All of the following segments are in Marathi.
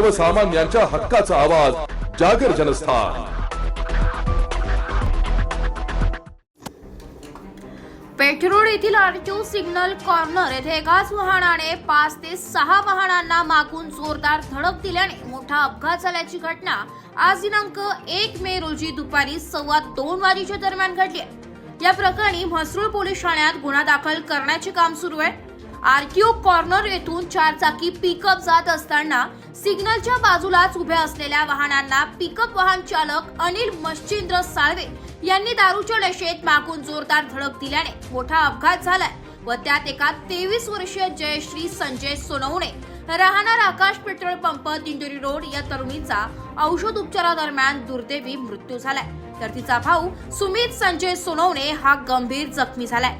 सर्वसामान्यांच्या हक्काचा आवाज जागर जनस्थान पेठरोड येथील आरटीओ सिग्नल कॉर्नर येथे एकाच वाहनाने पाच ते सहा वाहनांना मागून जोरदार धडक दिल्याने मोठा अपघात झाल्याची घटना आज दिनांक एक मे रोजी दुपारी सव्वा दोन वाजेच्या दरम्यान घडली आहे. या प्रकरणी म्हसरूळ पोलीस ठाण्यात गुन्हा दाखल करण्याचे काम सुरू आहे आरटीओ कॉर्नर येथून चार चाकी पिकअप जात असताना सिग्नलच्या बाजूलाच उभ्या असलेल्या वाहनांना पिकअप वाहन चालक अनिल मश्चिंद्र साळवे यांनी दारूच्या नशेत मागून जोरदार धडक दिल्याने मोठा अपघात झालाय व त्यात एका तेवीस वर्षीय जयश्री संजय सोनवणे राहणार Akash petrol pump Dindori road या तरुणीचा औषध उपचारादरम्यान दुर्दैवी मृत्यू झालाय. तर तिचा भाऊ सुमित संजय सोनवणे हा गंभीर जखमी झालाय.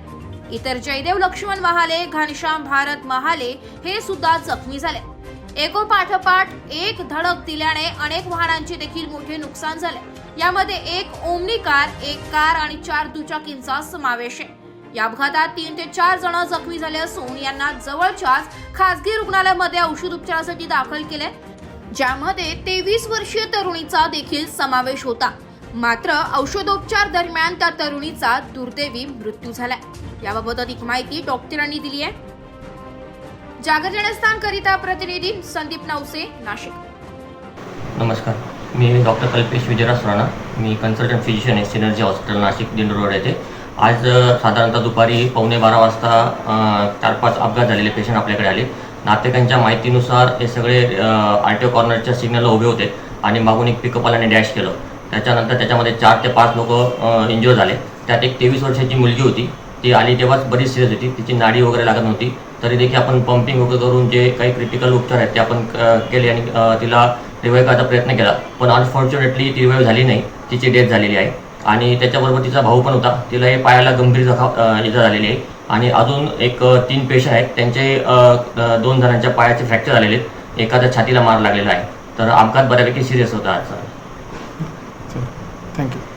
इतर जयदेव लक्ष्मण महाले घनश्याम भारत महाले हे सुद्धा जखमी झाले. एकोपाठोपाठ एक धडक दिल्याने अनेक वाहनांचे देखील मोठे नुकसान झाले. यामध्ये एक ओमनी कार एक कार आणि चार दुचाकींचा समावेश आहे. या अपघातात तीन ते चार जण जखमी झाले असून यांना जवळच्याच खासगी रुग्णालयामध्ये औषध उपचारासाठी दाखल केले ज्यामध्ये तेवीस वर्षीय तरुणीचा देखील समावेश होता. मात्र औषधोपचार दरम्यान त्या तरुणीचा दुर्दैवी मृत्यू झालाय. याबाबत अधिक माहिती डॉक्टरांनी दिली आहे. जागर जनस्थान करिता प्रतिनिधी संदीप नवसे नाशिक. नमस्कार. मी डॉक्टर कल्पेश विजयराज राणा. मी कन्सल्टंट फिजिशियन आहे Synergy hospital Nashik Dindori road येथे. आज साधारणतः दुपारी पावणे बारा वाजता चार पाच अपघात झालेले पेशंट आपल्याकडे आले. नातेकांच्या माहितीनुसार हे सगळे आर टी ओ कॉर्नरच्या सिग्नलला उभे होते आणि मागून एक पिकअपवाल्याने डॅश केलं. त्याच्यानंतर त्याच्यामध्ये चार ते पाच लोक इंजुअर झाले. त्यात एक तेवीस वर्षाची मुलगी होती. ती आली तेव्हाच बरीच सिरियस होती. तिची नाडी वगैरे लागत नव्हती. तरी देखील आपण पंपिंग वगैरे करून जे काही क्रिटिकल उपचार आहेत ते आपण केले आणि तिला रिवाईव्ह करायचा प्रयत्न केला. पण अनफॉर्च्युनेटली ती रिवाईव्ह झाली नाही. तिची डेथ झालेली आहे. आणि त्याच्याबरोबर तिचा भाऊ पण होता. तिला हे पायाला गंभीर जखा इजा झालेली आहे. आणि अजून एक तीन पेशंट आहेत. त्यांचे दोन जणांच्या पायाचे फ्रॅक्चर झालेले आहेत. एखाद्या छातीला मार लागलेला आहे. तर अपघात बऱ्यापैकी सिरियस होता आजचा. thank you.